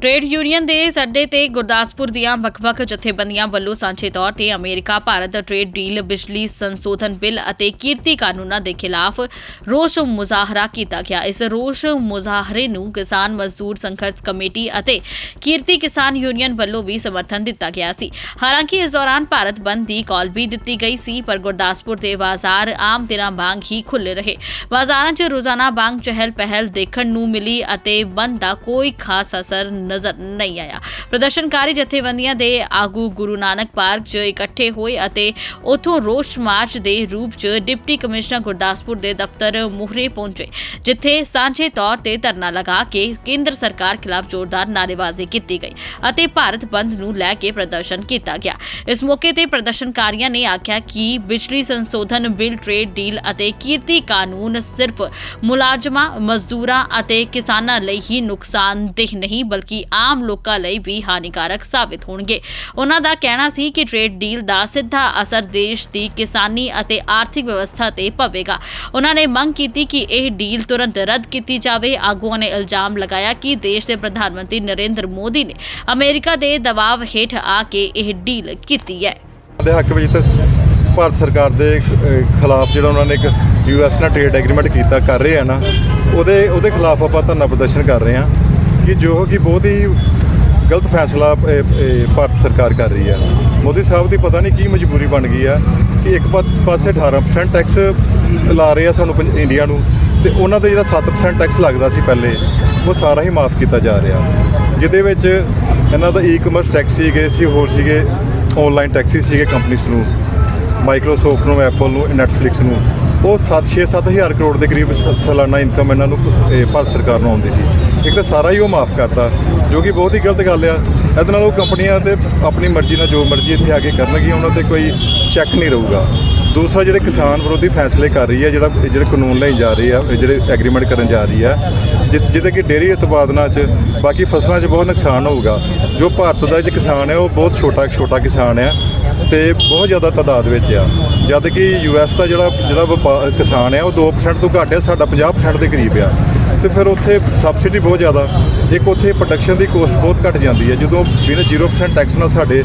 Trade union ਦੇ ਸੱਦੇ ਤੇ ਗੁਰਦਾਸਪੁਰ ਦੀਆਂ ਵੱਖ-ਵੱਖ ਜਥੇਬੰਦੀਆਂ ਵੱਲੋਂ ਸਾਂਝੇ ਤੌਰ ਤੇ ਅਮਰੀਕਾ, ਭਾਰਤ ਟ੍ਰੇਡ ਡੀਲ, ਬਿਜਲੀ ਸੰਸ਼ੋਧਨ ਬਿੱਲ ਅਤੇ ਕੀਰਤੀ ਕਾਨੂੰਨਾਂ ਦੇ ਖਿਲਾਫ ਰੋਸ ਮੁਜ਼ਾਹਰਾ ਕੀਤਾ ਗਿਆ। ਇਸ ਰੋਸ ਮੁਜ਼ਾਹਰੇ ਨੂੰ ਕਿਸਾਨ ਮਜ਼ਦੂਰ ਸੰਘਰਸ਼ ਕਮੇਟੀ ਅਤੇ ਕੀਰਤੀ ਕਿਸਾਨ ਯੂਨੀਅਨ ਵੱਲੋਂ ਵੀ ਸਮਰਥਨ ਦਿੱਤਾ ਗਿਆ ਸੀ। ਹਾਲਾਂਕਿ ਇਸ ਦੌਰਾਨ ਭਾਰਤ ਬੰਦ ਦੀ ਕਾਲ ਵੀ ਦਿੱਤੀ ਗਈ ਸੀ, ਪਰ ਗੁਰਦਾਸਪੁਰ ਦੇ ਬਾਜ਼ਾਰ ਆਮ ਦਿਨਾਂ ਵਾਂਗ ਹੀ ਖੁੱਲ੍ਹੇ ਰਹੇ। ਬਾਜ਼ਾਰਾਂ 'ਚ ਰੋਜ਼ਾਨਾ ਵਾਂਗ ਚਹਿਲ ਪਹਿਲ ਦੇਖਣ ਨੂੰ ਮਿਲੀ ਅਤੇ ਬੰਦ ਦਾ ਕੋਈ ਖਾਸ ਅਸਰ ਨਜ਼ਰ ਨਹੀਂ ਆਇਆ। ਪ੍ਰਦਰਸ਼ਨਕਾਰੀ ਜਥੇਬੰਦੀਆਂ ਦੇ ਆਗੂ ਗੁਰੂ ਨਾਨਕ ਪਾਰਕ 'ਚ ਇਕੱਠੇ ਹੋਏ ਅਤੇ ਉਥੋਂ ਰੋਸ ਮਾਰਚ ਦੇ ਰੂਪ 'ਚ ਡਿਪਟੀ ਕਮਿਸ਼ਨਰ ਗੁਰਦਾਸਪੁਰ ਦੇ ਦਫ਼ਤਰ ਮੂਹਰੇ ਪਹੁੰਚੇ, ਜਿੱਥੇ ਸਾਂਝੇ ਤੌਰ ਤੇ ਧਰਨਾ ਲਗਾ ਕੇ ਕੇਂਦਰ ਸਰਕਾਰ ਖਿਲਾਫ ਜ਼ੋਰਦਾਰ ਨਾਅਰੇਬਾਜ਼ੀ ਕੀਤੀ ਗਈ ਅਤੇ ਭਾਰਤ ਬੰਦ ਨੂੰ ਲੈ ਕੇ ਪ੍ਰਦਰਸ਼ਨ ਕੀਤਾ ਗਿਆ। ਇਸ ਮੌਕੇ ਤੇ ਪ੍ਰਦਰਸ਼ਨਕਾਰੀਆਂ ਨੇ ਆਖਿਆ ਕਿ ਬਿਜਲੀ ਸੰਸ਼ੋਧਨ, ਬਿੱਲ ਟ੍ਰੇਡ ਡੀਲ ਅਤੇ ਕੀਰਤੀ ਕਾਨੂੰਨ ਸਿਰਫ ਮੁਲਾਜ਼ਮਾਂ, ਮਜ਼ਦੂਰਾਂ ਅਤੇ ਕਿਸਾਨਾਂ ਲਈ ਹੀ ਨੁਕਸਾਨਦੇਹ ਨਹੀਂ, ਬਲਕਿ ਆਮ ਲੋਕਾਂ ਲਈ ਵੀ ਹਾਨੀਕਾਰਕ ਸਾਬਿਤ ਹੋਣਗੇ। ਉਹਨਾਂ ਦਾ ਕਹਿਣਾ ਸੀ ਕਿ ਟ੍ਰੇਡ ਡੀਲ ਦਾ ਸਿੱਧਾ ਅਸਰ ਦੇਸ਼ ਦੀ ਕਿਸਾਨੀ ਅਤੇ ਆਰਥਿਕ ਵਿਵਸਥਾ ਤੇ ਪਵੇਗਾ। ਉਹਨਾਂ ਨੇ ਮੰਗ ਕੀਤੀ ਕਿ ਇਹ ਡੀਲ ਤੁਰੰਤ ਰੱਦ ਕੀਤੀ ਜਾਵੇ। ਆਗੂਆਂ ਨੇ ਇਲਜ਼ਾਮ ਲਗਾਇਆ ਕਿ ਦੇਸ਼ ਦੇ ਪ੍ਰਧਾਨ ਮੰਤਰੀ ਨਰਿੰਦਰ ਮੋਦੀ ਨੇ ਅਮਰੀਕਾ ਦੇ ਦਬਾਅ ਹੇਠ ਆ ਕੇ ਇਹ ਡੀਲ ਕੀਤੀ ਹੈ। ਦੇ ਹੱਕ ਵਿੱਚ ਭਾਰਤ ਸਰਕਾਰ ਦੇ ਖਿਲਾਫ ਜਿਹੜਾ ਉਹਨਾਂ ਨੇ ਇੱਕ ਯੂਐਸ ਨਾਲ ਟ੍ਰੇਡ ਐਗਰੀਮੈਂਟ ਕੀਤਾ ਕਰ ਰਹੇ ਆ ਨਾ, ਉਹਦੇ ਉਹਦੇ ਖਿਲਾਫ ਆਪਾਂ ਧਰਨਾ ਪ੍ਰਦਰਸ਼ਨ ਕਰ ਰਹੇ ਆ। ਕਿ ਜੋ ਕਿ ਬਹੁਤ ਹੀ ਗਲਤ ਫੈਸਲਾ ਭਾਰਤ ਸਰਕਾਰ ਕਰ ਰਹੀ ਹੈ। ਮੋਦੀ ਸਾਹਿਬ ਦੀ ਪਤਾ ਨਹੀਂ ਕੀ ਮਜਬੂਰੀ ਬਣ ਗਈ ਆ ਕਿ ਇੱਕ ਪਾਸੇ 18% ਟੈਕਸ ਲਾ ਰਹੇ ਆ ਸਾਨੂੰ ਪੰਜ- ਇੰਡੀਆ ਨੂੰ ਤੇ ਉਹਨਾਂ ਦਾ ਜਿਹੜਾ 7% ਟੈਕਸ ਲੱਗਦਾ ਸੀ ਪਹਿਲੇ, ਉਹ ਸਾਰਾ ਹੀ ਮਾਫ ਕੀਤਾ ਜਾ ਰਿਹਾ। ਜਿਹਦੇ ਵਿੱਚ ਇਹਨਾਂ ਦਾ ਈ-ਕਮਰਸ ਟੈਕਸ ਸੀਗੇ, ਸੀ ਹੋਰ ਸੀਗੇ ਆਨਲਾਈਨ ਟੈਕਸੀ ਸੀਗੇ ਕੰਪਨੀਆਂ ਨੂੰ ਮਾਈਕਰੋਸਾਫਟ ਨੂੰ ਐਪਲ ਨੂੰ ਨੈਟਫਲਿਕਸ ਨੂੰ। ਉਹ 7 6 7000 ਕਰੋੜ ਦੇ ਕਰੀਬ ਸਾਲਾਨਾ ਇਨਕਮ ਇਹਨਾਂ ਨੂੰ ਭਾਰਤ ਸਰਕਾਰ ਨੂੰ ਆਉਂਦੀ ਸੀ। ਇੱਕ ਤਾਂ ਸਾਰਾ ਹੀ ਉਹ ਮਾਫ ਕਰਤਾ, ਜੋ ਕਿ ਬਹੁਤ ਹੀ ਗਲਤ ਗੱਲ ਆ। ਇਹਦੇ ਨਾਲ ਉਹ ਕੰਪਨੀਆਂ ਤੇ ਆਪਣੀ ਮਰਜ਼ੀ ਨਾਲ ਜੋ ਮਰਜ਼ੀ ਇੱਥੇ ਆ ਕੇ ਕਰਨਗੀਆਂ, ਉਹਨਾਂ ਤੇ ਕੋਈ ਚੈੱਕ ਨਹੀਂ ਰਹੂਗਾ। ਦੂਸਰਾ ਜਿਹੜੇ ਕਿਸਾਨ ਵਿਰੋਧੀ ਫੈਸਲੇ ਕਰ ਰਹੀ ਹੈ ਜਿਹੜਾ ਇਹ ਜਿਹੜੇ ਕਾਨੂੰਨ ਲੈਣ ਜਾ ਰਹੀ ਆ ਜਿਹੜੇ ਐਗਰੀਮੈਂਟ ਕਰਨ ਜਾ ਰਹੀ ਆ, ਜਿ- ਜਿਹਦੇ ਕਿ ਡੇਰੀ ਉਤਪਾਦਨਾਂ 'ਚ ਬਾਕੀ ਫਸਲਾਂ 'ਚ ਬਹੁਤ ਨੁਕਸਾਨ ਹੋਊਗਾ। ਜੋ ਭਾਰਤ ਦਾ ਜਿਹੜਾ ਕਿਸਾਨ ਹੈ ਉਹ ਬਹੁਤ ਛੋਟਾ ਛੋਟਾ ਕਿਸਾਨ ਆ ਤੇ ਬਹੁਤ ਜ਼ਿਆਦਾ ਤਾਦਾਦ ਵਿੱਚ ਆ। ਜਦ ਕਿ ਯੂਐਸ ਦਾ ਜਿਹੜਾ ਜਿਹੜਾ ਵਪਾ- ਕਿਸਾਨ ਆ, ਉਹ 2% ਤੋਂ ਘੱਟ ਆ, ਸਾਡਾ 50% ਦੇ ਕਰੀਬ ਆ। ਤੇ ਫਿਰ ਉੱਥੇ ਸਬਸਿਡੀ ਬਹੁਤ ਜ਼ਿਆਦਾ। ਇੱਕ ਉੱਥੇ ਪ੍ਰੋਡਕਸ਼ਨ ਦੀ ਕੋਸਟ ਬਹੁਤ ਘਟ ਜਾਂਦੀ ਹੈ। ਜਦੋਂ ਬਿਨਾਂ 0% ਟੈਕਸ ਨਾਲ ਸਾਡੇ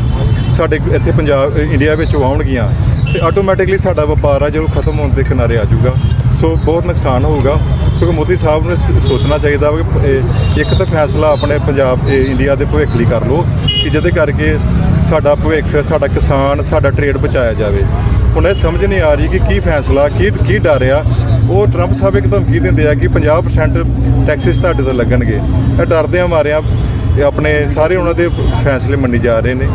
ਸਾਡੇ ਇੱਥੇ ਪੰਜਾਬ ਇੰਡੀਆ ਵਿੱਚ ਆਉਣਗੀਆਂ, ਤੇ ਆਟੋਮੈਟਿਕਲੀ ਸਾਡਾ ਵਪਾਰ ਆ ਜੋ ਖਤਮ ਹੋਣ ਦੇ ਕਿਨਾਰੇ ਆ ਜਾਊਗਾ। ਸੋ ਬਹੁਤ ਨੁਕਸਾਨ ਹੋਊਗਾ। ਸੋ ਮੋਦੀ ਸਾਹਿਬ ਨੂੰ ਸ- ਸੋਚਣਾ ਚਾਹੀਦਾ ਕਿ ਇੱਕ ਤਾਂ ਫੈਸਲਾ ਆਪਣੇ ਪੰਜਾਬ ਇੰਡੀਆ ਦੇ ਭਵਿੱਖ ਲਈ ਕਰ ਲਓ, ਕਿ ਜਿਹਦੇ ਕਰਕੇ ਸਾਡਾ ਭਵਿੱਖ, ਸਾਡਾ ਕਿਸਾਨ, ਸਾਡਾ ਟ੍ਰੇਡ ਬਚਾਇਆ ਜਾਵੇ। ਹੁਣ ਇਹ ਸਮਝ ਨਹੀਂ ਆ ਰਹੀ ਕਿ ਕੀ ਫੈਸਲਾ, ਕੀ ਕੀ ਡਰ ਆ ਉਹ ਟਰੰਪ ਸਾਹਿਬ ਇੱਕ ਧਮਕੀ ਦਿੰਦੇ ਆ ਕਿ 50% ਟੈਕਸਿਸ ਤੁਹਾਡੇ ਤੋਂ ਲੱਗਣਗੇ। ਇਹ ਡਰਦੇ ਆ ਮਾਰਿਆ ਇਹ ਆਪਣੇ ਸਾਰੇ ਉਹਨਾਂ ਦੇ ਫੈਸਲੇ ਮੰਨੀ ਜਾ ਰਹੇ ਨੇ।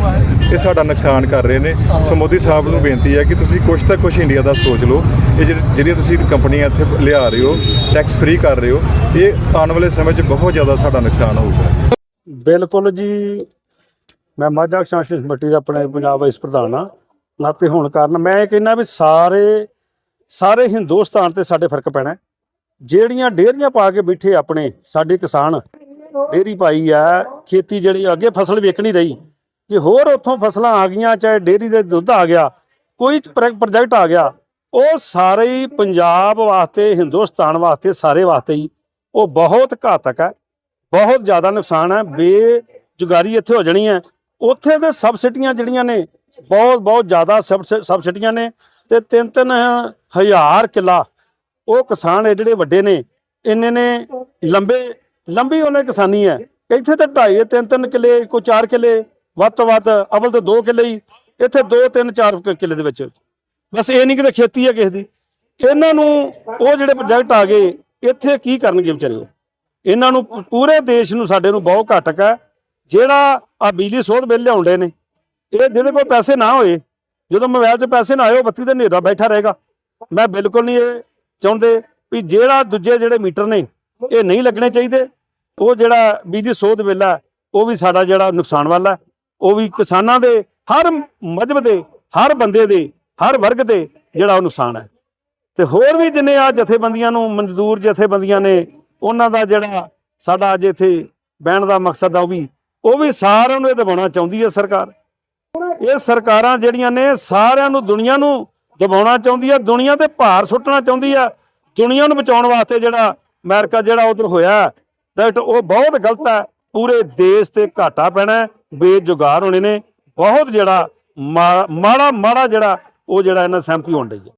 ਇਹ ਸਾਡਾ ਨੁਕਸਾਨ ਕਰ ਰਹੇ ਨੇ। ਸੋ ਮੋਦੀ ਸਾਹਿਬ ਨੂੰ ਬੇਨਤੀ ਹੈ ਕਿ ਤੁਸੀਂ ਕੁਛ ਤਾਂ ਕੁਛ ਇੰਡੀਆ ਦਾ ਸੋਚ ਲਓ। ਇਹ ਜਿਹੜੀ- ਜਿਹੜੀਆਂ ਤੁਸੀਂ ਕੰਪਨੀਆਂ ਇੱਥੇ ਲਿਆ ਰਹੇ ਹੋ ਟੈਕਸ ਫ੍ਰੀ ਕਰ ਰਹੇ ਹੋ, ਇਹ ਆਉਣ ਵਾਲੇ ਸਮੇਂ 'ਚ ਬਹੁਤ ਜ਼ਿਆਦਾ ਸਾਡਾ ਨੁਕਸਾਨ ਹੋਊਗਾ। ਬਿਲਕੁਲ ਜੀ। ਮੈਂ ਮਾਝਾ ਸ਼ਾਸਨ ਕਮੇਟੀ ਦਾ ਆਪਣੇ ਪੰਜਾਬ ਵਾਈਸ ਪ੍ਰਧਾਨ ਆ ਨਾਤੇ ਹੋਣ ਕਾਰਨ ਮੈਂ ਇਹ ਕਹਿੰਦਾ ਵੀ ਸਾਰੇ ਸਾਰੇ ਹਿੰਦੁਸਤਾਨ ਤੇ ਸਾਡੇ ਫ਼ਰਕ ਪੈਣਾ ਜਿਹੜੀਆਂ ਡੇਅਰੀਆਂ ਪਾ ਕੇ ਬੈਠੇ ਆਪਣੇ, ਸਾਡੇ ਕਿਸਾਨ, ਡੇਅਰੀ ਪਾਈ ਆ, ਖੇਤੀ ਜਿਹੜੀ ਅੱਗੇ ਫਸਲ ਵੇਚ ਨਹੀਂ ਰਹੀ। ਜੇ ਹੋਰ ਉੱਥੋਂ ਫਸਲਾਂ ਆ ਗਈਆਂ, ਚਾਹੇ ਡੇਅਰੀ ਦੇ ਦੁੱਧ ਆ ਗਿਆ, ਕੋਈ ਪ੍ਰੋਜੈਕਟ ਆ ਗਿਆ, ਉਹ ਸਾਰੇ ਹੀ ਪੰਜਾਬ ਵਾਸਤੇ, ਹਿੰਦੁਸਤਾਨ ਵਾਸਤੇ, ਸਾਰੇ ਵਾਸਤੇ ਹੀ, ਉਹ ਬਹੁਤ ਘਾਤਕ ਹੈ। ਬਹੁਤ ਜ਼ਿਆਦਾ ਨੁਕਸਾਨ ਹੈ। ਬੇਜੁਗਾਰੀ ਇੱਥੇ ਹੋ ਜਾਣੀ ਹੈ। ਉੱਥੇ ਦੇ ਸਬਸਿਡੀਆਂ ਜਿਹੜੀਆਂ ਨੇ ਬਹੁਤ ਬਹੁਤ ਜ਼ਿਆਦਾ ਸਬਸ- ਸਬਸਿਡੀਆਂ ਨੇ। ਤੇ ਤਿੰਨ ਤਿੰਨ ਹਜ਼ਾਰ ਕਿੱਲਾ। ਉਹ ਕਿਸਾਨ ਇਹ ਜਿਹੜੇ ਵੱਡੇ ਨੇ, ਇੰਨੇ ਨੇ ਲੰਬੇ, ਲੰਬੀ ਉਹਨੇ ਕਿਸਾਨੀ ਹੈ। ਇੱਥੇ ਤਾਂ ਢਾਈ ਤਿੰਨ ਤਿੰਨ ਕਿੱਲੇ, ਕੋਈ ਚਾਰ ਕਿੱਲੇ, ਵੱਧ ਤੋਂ ਵੱਧ, ਅਵਲ ਤੇ ਦੋ ਕਿੱਲੇ ਹੀ। ਇੱਥੇ ਦੋ, ਤਿੰਨ, ਚਾਰ ਕਿ- ਕਿੱਲੇ ਦੇ ਵਿੱਚ। ਬਸ ਇਹ ਨਹੀਂ ਕਿ ਖੇਤੀ ਹੈ ਕਿਸੇ ਦੀ। ਇਹਨਾਂ ਨੂੰ ਉਹ ਜਿਹੜੇ ਪ੍ਰੋਜੈਕਟ ਆ ਗਏ, ਇੱਥੇ ਕੀ ਕਰਨਗੇ ਵਿਚਾਰੇ ਉਹ? ਇਹਨਾਂ ਨੂੰ ਪੂਰੇ ਦੇਸ਼ ਨੂੰ ਸਾਡੇ ਨੂੰ ਬਹੁਤ ਘਟਕ ਹੈ। ਜਿਹੜਾ ਆ ਬਿਜਲੀ ਸੋਧ ਬਿੱਲ ਲਿਆਉਂਦੇ ਨੇ, ਇਹ ਜਿਹਦੇ ਕੋਲ ਪੈਸੇ ਨਾ ਹੋਏ ਜਦੋਂ ਮੋਬਾਈਲ 'ਚ ਪੈਸੇ ਨਾ ਆਏ ਉਹ ਬੱਤੀ ਤੇ ਹਨੇਰਾ ਬੈਠਾ ਰਹੇਗਾ। ਮੈਂ ਬਿਲਕੁਲ ਨਹੀਂ ਇਹ ਚਾਹੁੰਦੇ ਵੀ ਜਿਹੜਾ ਦੂਜੇ ਜਿਹੜੇ ਮੀਟਰ ਨੇ ਇਹ ਨਹੀਂ ਲੱਗਣੇ ਚਾਹੀਦੇ। ਉਹ ਜਿਹੜਾ ਬਿਜਲੀ ਸੋਧ ਬਿੱਲ ਹੈ ਉਹ ਵੀ ਸਾਡਾ ਜਿਹੜਾ ਨੁਕਸਾਨ ਵਾਲਾ ਹੈ, ਉਹ ਵੀ ਕਿਸਾਨਾਂ ਦੇ ਹਰ ਮਜਬ ਦੇ ਹਰ ਬੰਦੇ ਦੇ ਹਰ ਵਰਗ ਦੇ ਜਿਹੜਾ ਉਹ ਨੁਕਸਾਨ ਹੈ। ਤੇ ਹੋਰ ਵੀ ਜਿੰਨੇ ਆ ਜਥੇਬੰਦੀਆਂ ਨੂੰ ਮਜ਼ਦੂਰ ਜਥੇਬੰਦੀਆਂ ਨੇ ਉਹਨਾਂ ਦਾ ਜਿਹੜਾ ਸਾਡਾ ਅੱਜ ਇੱਥੇ ਬਹਿਣ ਦਾ ਮਕਸਦ ਆ ਉਹ ਵੀ ਉਹ ਵੀ ਸਾਰਿਆਂ ਨੂੰ ਇਹ ਦਬਾਉਣਾ ਚਾਹੁੰਦੀ ਹੈ ਸਰਕਾਰ। ਇਹ ਸਰਕਾਰਾਂ ਜਿਹੜੀਆਂ ਨੇ ਸਾਰਿਆਂ ਨੂੰ ਦੁਨੀਆ ਨੂੰ ਦਬਾਉਣਾ ਚਾਹੁੰਦੀ ਹੈ ਦੁਨੀਆ ਤੇ ਭਾਰ ਸੁੱਟਣਾ ਚਾਹੁੰਦੀ ਹੈ ਦੁਨੀਆ ਨੂੰ ਬਚਾਉਣ ਵਾਸਤੇ ਜਿਹੜਾ ਅਮਰੀਕਾ ਜਿਹੜਾ ਉਧਰ ਹੋਇਆ ਰਾਈਟ ਉਹ ਬਹੁਤ ਗਲਤ ਹੈ। ਪੂਰੇ ਦੇਸ਼ ਤੇ ਘਾਟਾ ਪੈਣਾ ਬੇਜੁਗਾਰ ਹੋਣੇ ਨੇ, ਬਹੁਤ ਜਿਹੜਾ ਮਾ- ਮਾੜਾ ਮਾੜਾ ਜਿਹੜਾ ਉਹ ਜਿਹੜਾ ਇਹਨਾਂ ਸਹਿਮਤੀ ਹੋਣ ਡਈ ਹੈ।